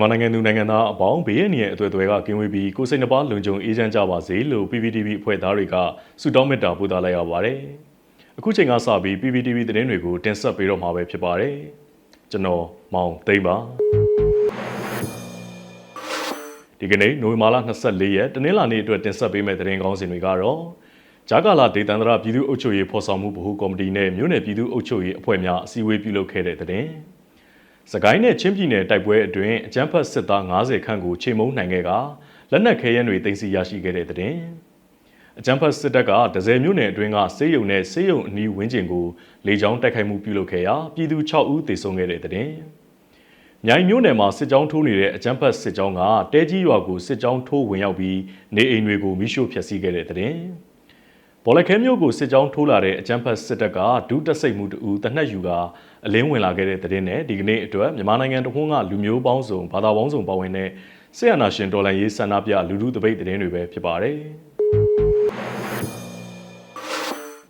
မြန်မာနိုင်ငံသူနိုင်ငံသားအပေါင်းဘေးရန်ရဲ့အသွေးအသွဲကကင်းဝေးပြီးကိုယ်စိတ်နှပါလုံခြုံအေးချမ်းကြပါစေလို့ PPTV အဖွဲ့သားတွေကဆုတောင်းမေတ္တာပို့သလိုက်ရပါတယ်။အခုချိန်ကစပြီး PPTV သတင်းတွေကိုတင်ဆက်ပေးတော့မှာပဲဖြစ်ပါတယ်။ကျွန်တော်မောင်သိမ့်ပါဒီကနေ့နိုဝင်ဘာလ24ရက်တနင်္လာနေ့အတွက်တင်ဆက်ပေးမယ့်သတင်းကောင်းစင်တွေကတော့ဂျာကာလာဒေသန္တရပြည်သူ့အုပ်ချုပ်ရေးဖော်ဆောင်မှုဗဟိုကော်မတီနဲ့မြို့နယ်ပြည်သူ့အုပ်ချုပ်ရေးအဖွဲ့များအစည်းအဝေးပြုလုပ်ခဲ့တဲ့တဲ့။ စကိုင်းနဲ့ချင်းပြည်နယ်တိုက်ပွဲအတွင်းအကြမ်းဖက်စစ်သား90ခန့်ကိုချိန်မုံနိုင်ခဲ့ကလက်နက်ခဲယမ်းတွေတင်စီရရှိခဲ့တဲ့တဲ့။အကြမ်းဖက်စစ်တပ်ကဒဇယ်မြို့နယ်အတွင်းကစေယုံနဲ့စေယုံအနီးဝန်းကျင်ကိုလေကြောင်းတိုက်ခိုက်မှုပြုလုပ်ခဲ့ရာပြည်သူ6ဦးသေဆုံးခဲ့တဲ့တဲ့။မြိုင်မြို့နယ်မှာစစ်ကြောင်းထိုးနေတဲ့အကြမ်းဖက်စစ်ကြောင်းကတဲကြီးရွာကိုစစ်ကြောင်းထိုးဝင်ရောက်ပြီးနေအိမ်တွေကိုမိရှို့ဖျက်ဆီးခဲ့တဲ့တဲ့။ ဘော်လခဲမြို့ကိုစစ်ကြောင်းထိုးလာတဲ့အကြမ်းဖက်စစ်တပ်ကဒုတက်စိတ်မှုတူတနက်ယူကအလင်းဝင်လာခဲ့တဲ့တဲ့နဲ့ဒီကနေ့အတွက်မြန်မာနိုင်ငံတခွန်းကလူမျိုးပေါင်းစုံဘာသာပေါင်းစုံပါဝင်တဲ့ဆီယနာရှင်တော်လှန်ရေးဆန္ဒပြလူလူတပိတ်တဲ့တွေပဲဖြစ်ပါတယ်။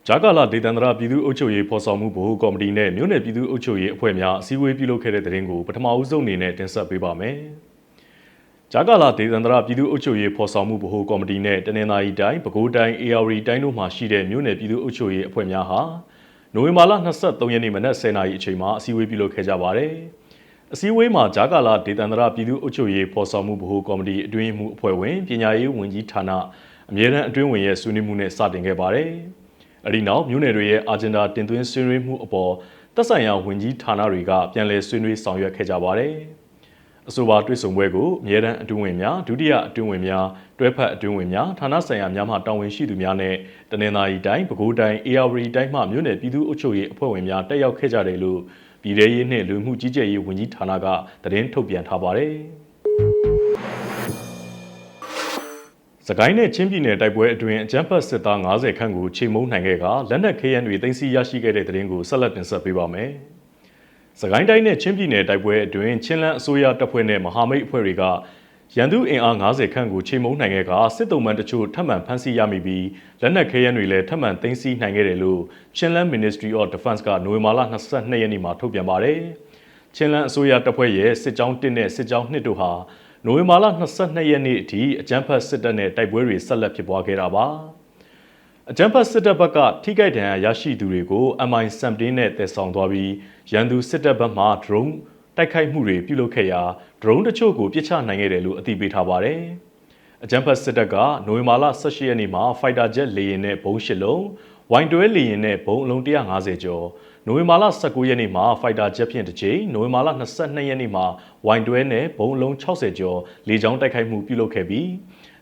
ဂျာကာလာဒေသန္တရပြည်သူ့အုပ်ချုပ်ရေးဖော်ဆောင်မှုဘို့ကော်မတီနဲ့မြို့နယ်ပြည်သူ့အုပ်ချုပ်ရေးအဖွဲ့များအစည်းအဝေးပြုလုပ်ခဲ့တဲ့တဲ့ရင်ကိုပထမဦးဆုံးအနေနဲ့တင်ဆက်ပေးပါမယ်။ ဂျာကာလာဒေသန္တရပြည်သူ့အုပ်ချုပ်ရေးဖော်ဆောင်မှုဗဟိုကော်မတီနဲ့တနင်္သာရီတိုင်းပဲခူးတိုင်း AR တိုင်းတို့မှရှိတဲ့မြို့နယ်ပြည်သူ့အုပ်ချုပ်ရေးအဖွဲ့များဟာနိုဝင်ဘာလ23ရက်နေ့မနက်10:00နာရီအချိန်မှာအစည်းအဝေးပြုလုပ်ခဲ့ကြပါတယ်။အစည်းအဝေးမှာဂျာကာလာဒေသန္တရပြည်သူ့အုပ်ချုပ်ရေးဖော်ဆောင်မှုဗဟိုကော်မတီအတွင်းမှုအဖွဲ့ဝင်ပညာရေးဝန်ကြီးဌာနအမြဲတမ်းအတွင်းဝင်ရဲ့ဆွေးနွေးမှုနဲ့စတင်ခဲ့ပါတယ်။အဲဒီနောက်မြို့နယ်တွေရဲ့အာဂျင်ဒါတင်သွင်းဆွေးနွေးမှုအပေါ်သက်ဆိုင်ရာဝန်ကြီးဌာနတွေကပြန်လည်ဆွေးနွေးဆောင်ရွက်ခဲ့ကြပါတယ်။ အဆိုပါတွေ့ဆုံပွဲကိုအမြဲတမ်းအတွင်းဝင်များဒုတိယအတွင်းဝင်များတွဲဖက်အတွင်းဝင်များဌာနဆိုင်ရာများမှတာဝန်ရှိသူများနဲ့တနင်္သာရီတိုင်းပဲခူးတိုင်း AR တိုင်းမှမြို့နယ်ပြည်သူ့အုပ်ချုပ်ရေးအဖွဲ့ဝင်များတက်ရောက်ခဲ့ကြတယ်လို့ပြည်ထရေးနှင့်လူမှုကြီးကြပ်ရေးဝန်ကြီးဌာနကသတင်းထုတ်ပြန်ထားပါတယ်။စကိုင်းနဲ့ချင်းပြည်နယ်တိုက်ပွဲအတွင်းအကြမ်းဖက်စစ်သား90ခန့်ကိုချိန်မုံနိုင်ခဲ့ကလက်နက်ခဲယမ်းတွေတင်စီရရှိခဲ့တဲ့တဲ့ရင်ကိုဆက်လက်တင်ဆက်ပေးပါမယ်။ စကိုင်းတိုင်းနဲ့ချင်းပြည်နယ်တိုက်ပွဲအတွင်းချင်းလန်းအစိုးရတပ်ဖွဲ့နဲ့မဟာမိတ်အဖွဲ့တွေကရန်သူအင်အား90ခန့်ကိုချိန်မုံနိုင်ခဲ့ကစစ်တုံးမှန်တချို့ထပ်မံဖမ်းဆီးရမိပြီးလက်နက်ခဲယမ်းတွေလည်းထပ်မံသိမ်းဆည်းနိုင်ခဲ့တယ်လို့ချင်းလန်း Ministry of Defense ကနိုဝင်ဘာလ22ရက်နေ့မှာထုတ်ပြန်ပါတယ်။ချင်းလန်းအစိုးရတပ်ဖွဲ့ရဲ့စစ်ကြောင်း1နဲ့စစ်ကြောင်း2တို့ဟာနိုဝင်ဘာလ22ရက်နေ့အထိအကြမ်းဖက်စစ်တပ်နဲ့တိုက်ပွဲတွေဆက်လက်ဖြစ်ပွားခဲ့တာပါ။ အကြမ်းဖက်စစ်တပ်ဘက်ကထိခိုက်ဒဏ်ရာရရှိသူတွေကို MI17 နဲ့တည်ဆောင်သွားပြီးရန်သူစစ်တပ်ဘက်မှ drone တိုက်ခိုက်မှုတွေပြုလုပ်ခဲ့ရာ drone တချို့ကိုပစ်ချနိုင်ခဲ့တယ်လို့အသိပေးထားပါတယ်။အကြမ်းဖက်စစ်တပ်ကနိုဝင်ဘာလ18ရက်နေ့မှာ fighter jet လေယာဉ်နဲ့ဘုံး၈လုံးဝိုင်တွဲလေယာဉ်နဲ့ဘုံအလုံး150ကျော်နိုဝင်ဘာလ19ရက်နေ့မှာ fighter jet ဖြင့်တစ်ကြိမ်နိုဝင်ဘာလ22ရက်နေ့မှာဝိုင်တွဲနဲ့ဘုံအလုံး60ကျော်လေကြောင်းတိုက်ခိုက်မှုပြုလုပ်ခဲ့ပြီး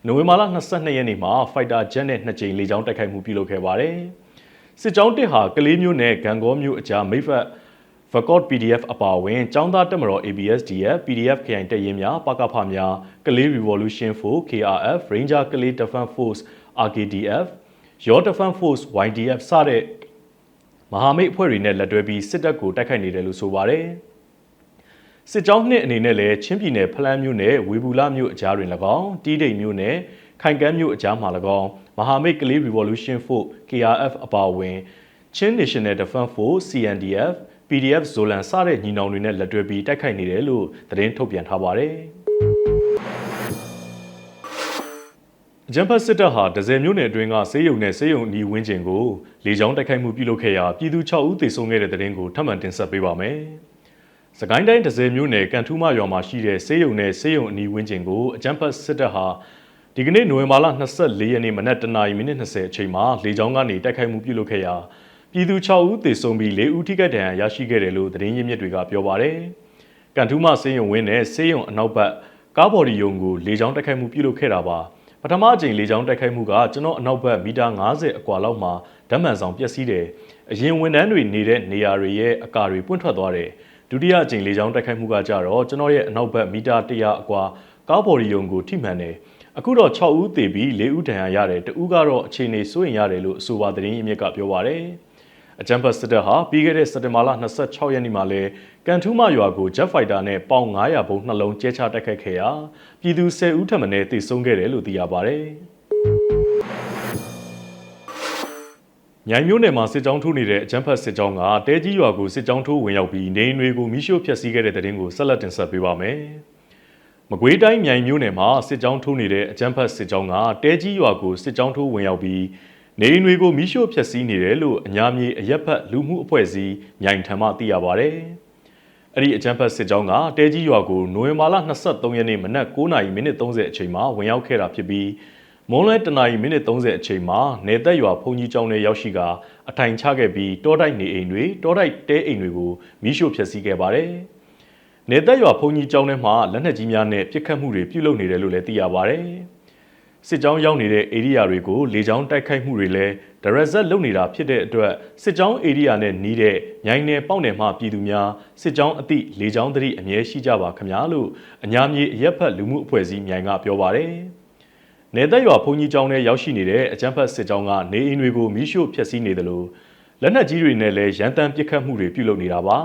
နိုဝင်ဘာလ22ရက်နေ့မှာ Fighter Jet နဲ့နှစ်ကြိမ်လေကြောင်းတိုက်ခိုက်မှုပြုလုပ်ခဲ့ပါတယ်။စစ်ကြောင်းတစ်ဟာကလေးမျိုးနဲ့ဂံကောမျိုးအကြားမိဖက် Vacot PDF အပါအဝင်ចောင်းသားတက်မတော် ABSDF PDF ခရိုင်တပ်ရင်းများပကဖများကလေး Revolution 4 KRF Ranger ကလေး Defense Force RKDF Your Defense Force YDF စတဲ့မဟာမိတ်အဖွဲ့တွေနဲ့လက်တွဲပြီးစစ်တပ်ကိုတိုက်ခိုက်နေတယ်လို့ဆိုပါတယ်။ စစ်ကြောင်းနှစ်အနေနဲ့လည်းချင်းပြည်နယ်ဖလန်းမြို့နယ်ဝေဘူးလာမြို့အကြားတွင်၎င်းတီးတိမ်မြို့နယ်ခိုင်ကမ်းမြို့အကြားမှာ၎င်းမဟာမိတ်ကလေး Revolution Force KRF အပါအဝင်ချင်း National Defense Force CNDF PDF ဇိုလန်စတဲ့ညီနောင်တွေနဲ့လက်တွဲပြီးတိုက်ခိုက်နေတယ်လို့သတင်းထုတ်ပြန်ထားပါတယ်အကြံဖတ်စစ်တပ်ဟာဒဇယ်မြို့နယ်အတွင်းကစေယုံနဲ့စေယုံအနီးဝန်းကျင်ကိုလေကြောင်းတိုက်ခိုက်မှုပြုလုပ်ခဲ့ရာပြည်သူ6ဦးသေဆုံးခဲ့တဲ့တဲ့တင်ကိုထပ်မံတင်ဆက်ပေးပါမယ်။ စကိုင်းတိုင်းဒဇယ်မြို့နယ်ကန်ထူးမရွာမှာရှိတဲ့ဆေးရုံနဲ့ဆေးရုံအနီးဝန်းကျင်ကိုအကြမ်းဖက်စစ်တပ်ဟာဒီကနေ့နိုဝင်ဘာလ24ရက်နေ့မနက်တနာရီမိနစ်20အချိန်မှာလေကြောင်းကနေတိုက်ခိုက်မှုပြုလုပ်ခဲ့ရာပြည်သူ6ဦးသေဆုံးပြီး4ဦးထိခိုက်ဒဏ်ရာရရှိခဲ့တယ်လို့သတင်းရင်းမြစ်တွေကပြောပါရယ်။ကန်ထူးမဆေးရုံဝင်းနဲ့ဆေးရုံအနောက်ဘက်ကားဘော်ဒီယုံကိုလေကြောင်းတိုက်ခိုက်မှုပြုလုပ်ခဲ့တာပါ။ပထမအကြိမ်လေကြောင်းတိုက်ခိုက်မှုကကျွန်တော်အနောက်ဘက်မီတာ90အကွာလောက်မှာဓာတ်မှန်ဆောင်ပျက်စီးတယ်။အရင်ဝန်ထမ်းတွေနေတဲ့နေရာတွေရဲ့အကာတွေပွင့်ထွက်သွားတယ်။ ဒုတိယအကြိမ်လေကြောင်းတိုက်ခိုက်မှုကကြတော့ကျွန်တော်ရဲ့အနောက်ဘက်မီတာ100အကွာကားဘော်ဒီယုံကိုထိမှန်တယ်အခုတော့6ဦးသေပြီး4ဦးဒဏ်ရာရတယ်တဦးကတော့အခြေအနေစိုးရင်ရတယ်လို့အဆိုပါသတင်းအမြစ်ကပြောပါရယ်အကြံဖတ်စစ်တပ်ဟာပြီးခဲ့တဲ့စက်တင်ဘာလ26ရက်နေ့မှာလဲကန်ထူးမရွာကို Jet Fighter နဲ့ပေါင်900ဘုံနှလုံးကျဲချတိုက်ခိုက်ခဲ့ရာပြည်သူ10ဦးထပ်မံတေဆုံးခဲ့တယ်လို့သိရပါဗျ။ မြိုင်မျိုးနယ်မှာစစ်ကြောင်းထိုးနေတဲ့အကြမ်းဖက်စစ်ကြောင်းကတဲကြီးရွာကိုစစ်ကြောင်းထိုးဝင်ရောက်ပြီးနေအိမ်တွေကိုမိရှို့ဖျက်ဆီးခဲ့တဲ့တဲ့တင်ကိုဆက်လက်တင်ဆက်ပေးပါမယ်မကွေးတိုင်းမြိုင်မြို့နယ်မှာစစ်ကြောင်းထိုးနေတဲ့အကြမ်းဖက်စစ်ကြောင်းကတဲကြီးရွာကိုစစ်ကြောင်းထိုးဝင်ရောက်ပြီးနေအိမ်တွေကိုမိရှို့ဖျက်ဆီးနေတယ်လို့အညာမြေအရက်ဖက်လူမှုအဖွဲ့အစည်းမြိုင်ထံမှသိရပါဗျ။အဲ့ဒီအကြမ်းဖက်စစ်ကြောင်းကတဲကြီးရွာကိုနိုဝင်ဘာလ23ရက်နေ့မနက်9:30မိနစ်30အချိန်မှာဝင်ရောက်ခဲ့တာဖြစ်ပြီး မွန်းလွဲတနာရီမိနစ်30အချိန်မှာနေသက်ရွာဖုန်ကြီးကျောင်းထဲရောက်ရှိကအထိုင်ချခဲ့ပြီးတောတိုက်နေအိမ်တွေတောတိုက်တဲအိမ်တွေကိုမိရှို့ဖျက်ဆီးခဲ့ပါတယ်။နေသက်ရွာဖုန်ကြီးကျောင်းထဲမှာလက်နက်ကြီးများနဲ့ပစ်ခတ်မှုတွေပြုလုပ်နေတယ်လို့လည်းသိရပါတယ်။စစ်ကြောင်းရောက်နေတဲ့ဧရိယာတွေကိုလေကြောင်းတိုက်ခိုက်မှုတွေလည်းဒရက်ဇက်လုပ်နေတာဖြစ်တဲ့အတွက်စစ်ကြောင်းဧရိယာနဲ့နီးတဲ့မြိုင်နယ်ပေါက်နယ်မှပြည်သူများစစ်ကြောင်းအသည့်လေကြောင်းသတိအမြဲရှိကြပါခင်ဗျာလို့အညာမြေအရက်ဖက်လူမှုအဖွဲ့အစည်းမြိုင်ကပြောပါတယ်။ နေသက်ရွာဘုံကြီးကျောင်းထဲရောက်ရှိနေတဲ့အကြမ်းဖက်စစ်ကြောင်းကနေအိမ်တွေကိုမိရှို့ဖျက်ဆီးနေတယ်လို့လက်နက်ကြီးတွေနဲ့လည်းရန်တမ်းပစ်ခတ်မှုတွေပြုလုပ်နေတာပါ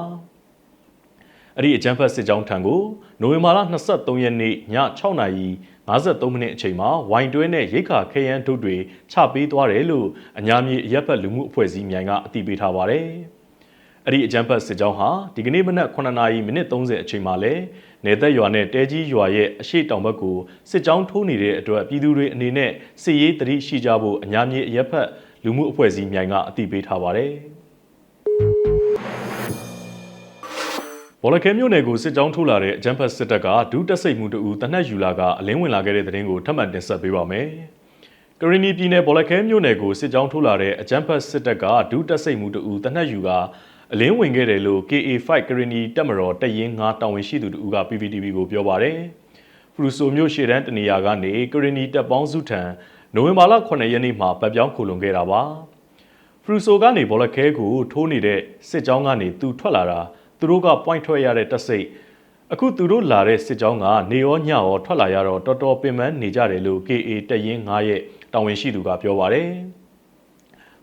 ။အဲ့ဒီအကြမ်းဖက်စစ်ကြောင်းထံကိုနိုဝင်ဘာလ23ရက်နေ့ည6နာရီ53မိနစ်အချိန်မှာဝိုင်တွဲနဲ့ရိတ်ခါခရမ်းထုတ်တွေချပေးသွားတယ်လို့အညာမြေအရက်ဖက်လူမှုအဖွဲ့အစည်းမြိုင်ကအတည်ပြုထားပါတယ်။အဲ့ဒီအကြမ်းဖက်စစ်ကြောင်းဟာဒီကနေ့မနက်9နာရီမိနစ်30အချိန်မှာလဲ နေသက်ရွာနဲ့တဲကြီးရွာရဲ့အရှိတောင်ဘက်ကိုစစ်ကြောင်းထိုးနေတဲ့အတွက်ပြည်သူတွေအနေနဲ့စစ်ရေးတတိရှိကြဖို့အညာမြေအရက်ဖက်လူမှုအဖွဲ့အစည်းမြိုင်ကအတည်ပြုထားပါတယ်။ဘောလခဲမြို့နယ်ကိုစစ်ကြောင်းထိုးလာတဲ့အကြမ်းဖက်စစ်တပ်ကဒုတက်စိတ်မှုတအူတနက်ယူလာကအလင်းဝင်လာခဲ့တဲ့တဲ့တင်ကိုထပ်မံတင်ဆက်ပေးပါမယ်။ကရီနီပြည်နယ်ဘောလခဲမြို့နယ်ကိုစစ်ကြောင်းထိုးလာတဲ့အကြမ်းဖက်စစ်တပ်ကဒုတက်စိတ်မှုတအူတနက်ယူက အလင်းဝင်ခဲ့တယ်လို့ KA5 ကရီနီတပ်မတော်တပ်ရင်း9တာဝန်ရှိသူတို့က PPTV ကိုပြောပါတယ်။ဖရူဆိုမြို့ရှေ့တန်းတနေရာကနေကရီနီတပ်ပေါင်းစုထံနိုဝင်ဘာလ9ရက်နေ့မှာပတ်ပြောင်းခုလုံခဲ့တာပါ။ဖရူဆိုကနေဘောလခဲကိုထိုးနေတဲ့စစ်ကြောင်းကနေသူထွက်လာတာသူတို့က point ထွက်ရတဲ့တက်စိတ်အခုသူတို့လာတဲ့စစ်ကြောင်းကနေရောညရောထွက်လာရတော့တော်တော်ပင်ပန်းနေကြတယ်လို့ KA တပ်ရင်း9ရဲ့တာဝန်ရှိသူကပြောပါတယ်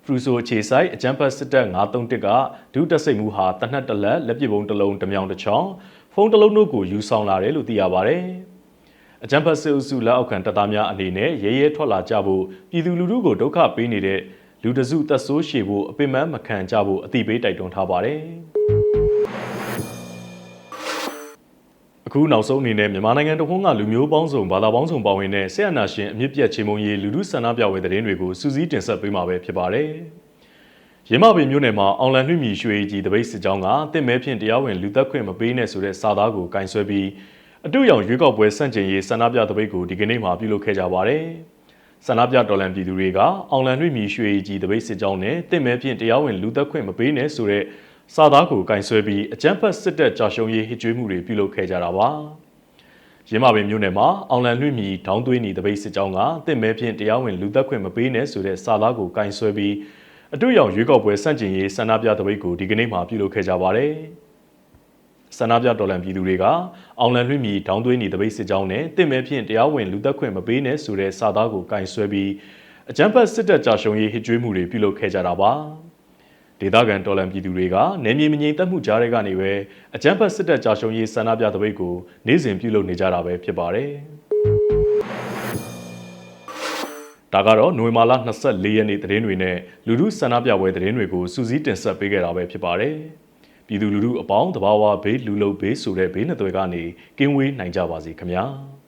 ဖရူဆိုအခြေဆိုင်အကြမ်းဖက်စစ်တပ်931ကဒုတက်စိတ်မှုဟာတနက်တလက်လက်ပစ်ပုံတစ်လုံးတစ်မြောင်တစ်ချောင်းဖုန်းတစ်လုံးတို့ကိုယူဆောင်လာတယ်လို့သိရပါတယ်အကြမ်းဖက်စစ်အုပ်စုလက်အောက်ခံတပ်သားများအနေနဲ့ရဲရဲထွက်လာကြဖို့ပြည်သူလူထုကိုဒုက္ခပေးနေတဲ့လူတစုသက်ဆိုးရှည်ဖို့အပင်ပန်းမခံကြဖို့အတိပေးတိုက်တွန်းထားပါတယ် အခုနောက်ဆုံးအနေနဲ့မြန်မာနိုင်ငံတခွန်းကလူမျိုးပေါင်းစုံဘာသာပေါင်းစုံပါဝင်တဲ့ဆက်အနာရှင်အမြင့်ပြတ်ချင်းမုံရီလူလူဆန္ဒပြပွဲသတင်းတွေကိုစူးစီးတင်ဆက်ပေးမှာပဲဖြစ်ပါတယ်။ရင်းမပင်မြို့နယ်မှာအောင်လန်နှွှမြရွှေကြီးတပိတ်စစ်ကြောင်းကတစ်မဲဖြင့်တရားဝင်လူသက်ခွင့်မပေးနဲ့ဆိုတဲ့စာသားကိုကင်ဆယ်ပြီးအတူရောင်ရွေးကောက်ပွဲစန့်ကျင်ရေးဆန္ဒပြတပိတ်ကိုဒီကနေ့မှပြုလုပ်ခဲ့ကြပါတယ်။ဆန္ဒပြတော်လှန်ပြည်သူတွေကအောင်လန်နှွှမြရွှေကြီးတပိတ်စစ်ကြောင်းနဲ့တစ်မဲဖြင့်တရားဝင်လူသက်ခွင့်မပေးနဲ့ဆိုတဲ့ စာသားကိုကင်ဆယ်ပြီးအကြမ်းဖက်စစ်တပ်ကြာရှုံးရေးဟစ်ကြွေးမှုတွေပြုလုပ်ခဲ့ကြတာပါ။ရင်းမပင်မြို့နယ်မှာအောင်လန်လွှင့်မီဒေါင်းသွေးနီတပိတ်စစ်ကြောင်းကတင့်မဲဖြင့်တရားဝင်လူသက်ခွင့်မပေးနဲ့ဆိုတဲ့စာသားကိုကင်ဆယ်ပြီးအတူရောင်ရွေးကောက်ပွဲစန့်ကျင်ရေးဆန္ဒပြတပိတ်ကိုဒီကနေ့မှပြုလုပ်ခဲ့ကြပါတယ်။ဆန္ဒပြတော်လှန်ပြည်သူတွေကအောင်လန်လွှင့်မီဒေါင်းသွေးနီတပိတ်စစ်ကြောင်းနဲ့တင့်မဲဖြင့်တရားဝင်လူသက်ခွင့်မပေးနဲ့ဆိုတဲ့စာသားကိုကင်ဆယ်ပြီးအကြမ်းဖက်စစ်တပ်ကြာရှုံးရေးဟစ်ကြွေးမှုတွေပြုလုပ်ခဲ့ကြတာပါ။ ဒေသခံတော်လန်ပြည်သူတွေကနယ်မြေမငြိမ်သက်မှုကြားတွေကနေပဲအကြမ်းဖက်စစ်တပ်ကြာရှုံးရေးဆန္ဒပြတဲ့ပိတ်ကိုနေ့စဉ်ပြုလုပ်နေကြတာပဲဖြစ်ပါတယ်။ဒါကတော့နိုဝင်ဘာလ24ရက်နေ့သတင်းတွေနဲ့လူမှုဆန္ဒပြပွဲသတင်းတွေကိုစူးစီးတင်ဆက်ပေးခဲ့တာပဲဖြစ်ပါတယ်။ပြည်သူလူထုအပေါင်းတဘာဝဘေးလူလုံဘေးဆိုတဲ့ဘေးနှစ်သွဲကနေကင်းဝေးနိုင်ကြပါစေခင်ဗျာ။